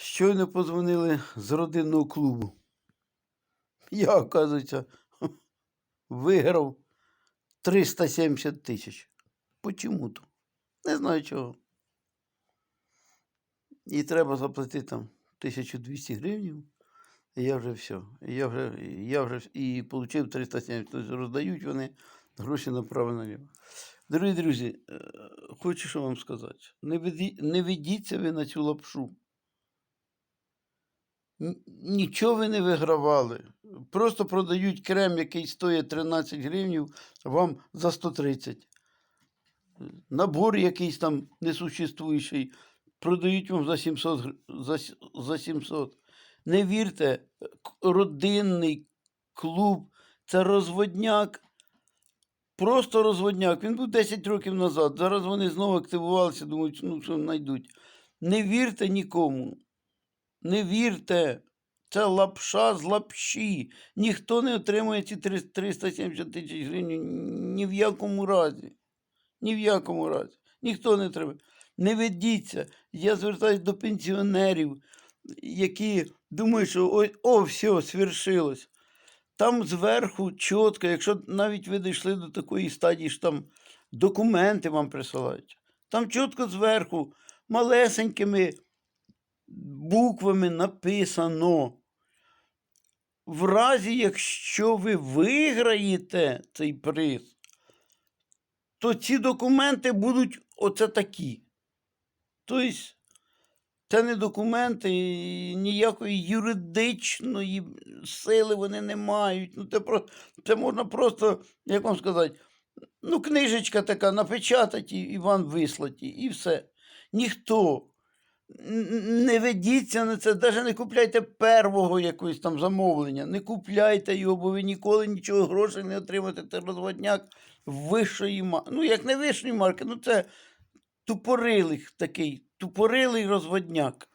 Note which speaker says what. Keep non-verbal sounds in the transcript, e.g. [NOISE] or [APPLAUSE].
Speaker 1: Щойно позвонили з родинного клубу. Я, оказується, [LAUGHS] виграв 370 тисяч. Почому-то? Не знаю чого. І треба заплатити там 1200 гривень. І я вже все. І я вже, я вже і отримав 370. Тобто роздають вони гроші направо наліво. Дорогі друзі, е, хочу що вам сказати. Не ведіться ви на цю лапшу. Нічого ви не вигравали. Просто продають крем, який стоїть 13 гривень, вам за 130. Набор якийсь там несуществуючий, продають вам за 700. За, за 700. Не вірте, родинний клуб це розводняк. Просто розводняк. Він був 10 років назад. Зараз вони знову активувалися, думають, ну що знайдуть. Не вірте нікому. Не вірте. Це лапша з лапші. Ніхто не отримує ці 370 тисяч гривень ні в якому разі. Ні в якому разі. Ніхто не треба. Не ведіться. Я звертаюся до пенсіонерів, які думають, що ой, о, все, свершилось. Там зверху чітко, якщо навіть ви дійшли до такої стадії, що там документи вам присилають, там чітко зверху малесенькими буквами написано. В разі, якщо ви виграєте цей приз, то ці документи будуть оце такі. Тобто, це не документи, ніякої юридичної сили вони не мають. Ну, це, про, це можна просто, як вам сказати, ну, книжечка така напечатати і вам вислати, і все. Ніхто. Не ведіться на це, навіть не купляйте первого якогось там замовлення, не купляйте його, бо ви ніколи нічого грошей не отримаєте. Це розводняк вищої марки. Ну, як не вищої марки, ну це тупорилих такий, тупорилий розводняк.